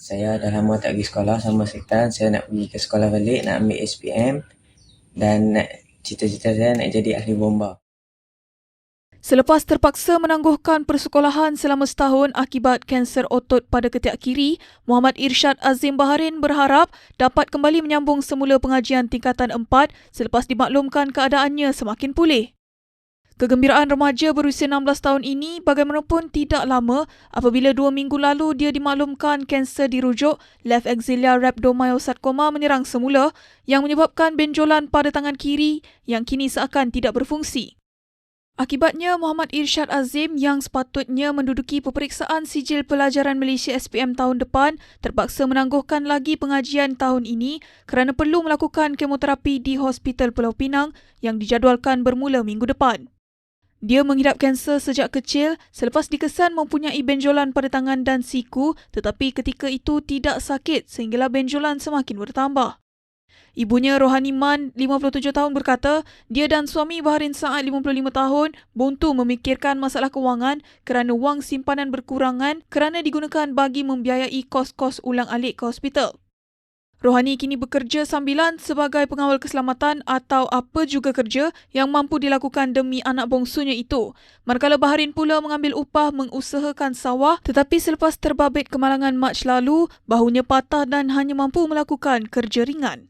Saya dah lama tak pergi sekolah sama Sekitan. Saya nak pergi ke sekolah balik, nak ambil SPM dan cita-cita saya nak jadi ahli bomba. Selepas terpaksa menangguhkan persekolahan selama setahun akibat kanser otot pada ketiak kiri, Muhammad Irsyad Azim Baharin berharap dapat kembali menyambung semula pengajian tingkatan 4 selepas dimaklumkan keadaannya semakin pulih. Kegembiraan remaja berusia 16 tahun ini bagaimanapun tidak lama apabila dua minggu lalu dia dimaklumkan kanser dirujuk left axial rhabdomyosarcoma menyerang semula yang menyebabkan benjolan pada tangan kiri yang kini seakan tidak berfungsi. Akibatnya, Muhammad Irsyad Azim yang sepatutnya menduduki peperiksaan sijil pelajaran Malaysia SPM tahun depan terpaksa menangguhkan lagi pengajian tahun ini kerana perlu melakukan kemoterapi di Hospital Pulau Pinang yang dijadualkan bermula minggu depan. Dia mengidap kanser sejak kecil selepas dikesan mempunyai benjolan pada tangan dan siku tetapi ketika itu tidak sakit sehinggalah benjolan semakin bertambah. Ibunya Rohani Man, 57 tahun berkata, dia dan suami Baharin Saad, 55 tahun, buntu memikirkan masalah kewangan kerana wang simpanan berkurangan kerana digunakan bagi membiayai kos-kos ulang-alik ke hospital. Rohani kini bekerja sambilan sebagai pengawal keselamatan atau apa juga kerja yang mampu dilakukan demi anak bongsunya itu. Manakala Baharin pula mengambil upah mengusahakan sawah tetapi selepas terbabit kemalangan Mac lalu, bahunya patah dan hanya mampu melakukan kerja ringan.